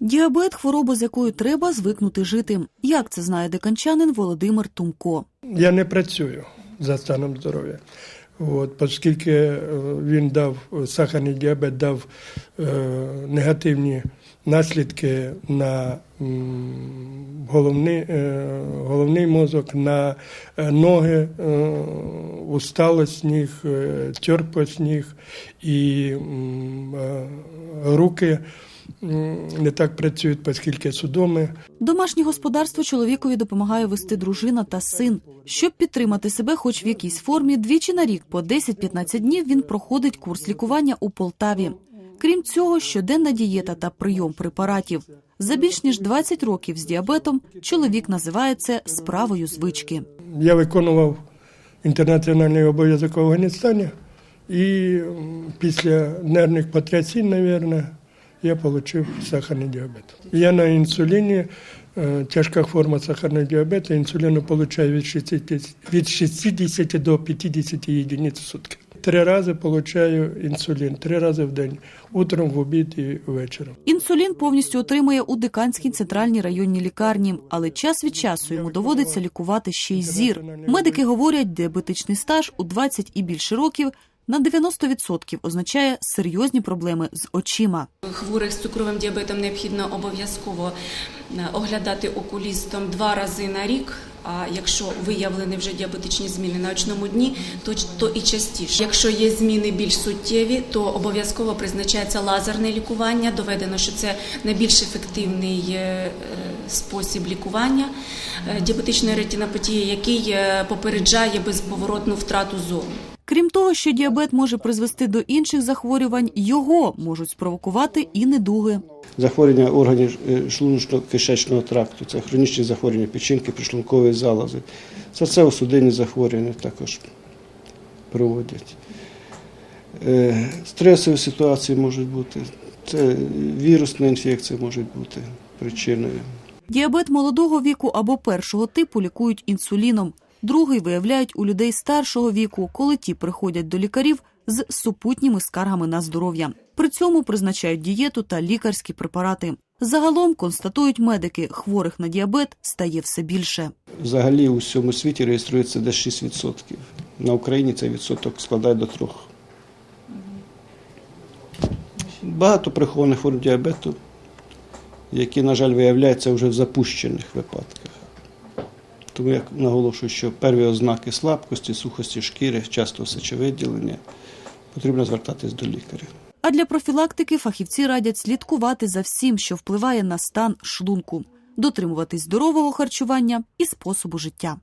Діабет хвороба, з якою треба звикнути жити. Як це знає деканчанин Володимир Тумко. Я не працюю за станом здоров'я. От, оскільки е, він дав е, сахарний діабет дав е, негативні наслідки на головний, е, головний мозок, на е, ноги, е, усталость ніг, е, терпость ніг і руки не так працюють, оскільки судоми. Домашнє господарство чоловікові допомагає вести дружина та син. Щоб підтримати себе, хоч в якійсь формі, двічі на рік по 10-15 днів він проходить курс лікування у Полтаві. Крім цього, щоденна дієта та прийом препаратів. За більш ніж 20 років з діабетом чоловік називає це справою звички. Я виконував інтернаціональний обов'язок в Афганістані, і після нервних потрясінь, мабуть, я отримав сахарний діабет. Я на інсуліні, е, тяжка форма сахарного діабету, інсуліну отримую від 60, від 60 до 50 єдиниць сутки. Три рази получаю інсулін, три рази в день, утром, в обід і ввечері. Інсулін повністю отримує у Диканській центральній районній лікарні, але час від часу йому доводиться лікувати ще й зір. Медики говорять, діабетичний стаж у 20 і більше років на 90% означає серйозні проблеми з очима. Хворих з цукровим діабетом необхідно обов'язково е, оглядати окулістом два рази на рік. А якщо виявлені вже діабетичні зміни на очному дні, то, то і частіше. Якщо є зміни більш суттєві, то обов'язково призначається лазерне лікування. Доведено, що це найбільш ефективний е, е, спосіб лікування діабетичної ретинопатії, який попереджає безповоротну втрату зору. Крім того, що діабет може призвести до інших захворювань, його можуть спровокувати і недуги. захворювання органів е, шлуночно-кишечного тракту, це хронічні захворювання печінки, пришлункової залози, серцево-судинні захворювання також проводять. Е, Стресові ситуації можуть бути, це вірусна інфекція може бути причиною. Діабет молодого віку або першого типу лікують інсуліном. Другий виявляють у людей старшого віку, коли ті приходять до лікарів з супутніми скаргами на здоров'я. При цьому призначають дієту та лікарські препарати. Загалом констатують медики, хворих на діабет стає все більше. Взагалі у всьому світі реєструється десь 6%. На Україні цей відсоток складає до 3%. Багато прихованих форм діабету, які, на жаль, виявляються вже в запущених випадках. Тому я наголошую, що перві ознаки слабкості, сухості шкіри, часто сечовиділення, потрібно звертатись до лікаря. А для профілактики фахівці радять слідкувати за всім, що впливає на стан шлунку, дотримуватись здорового харчування і способу життя.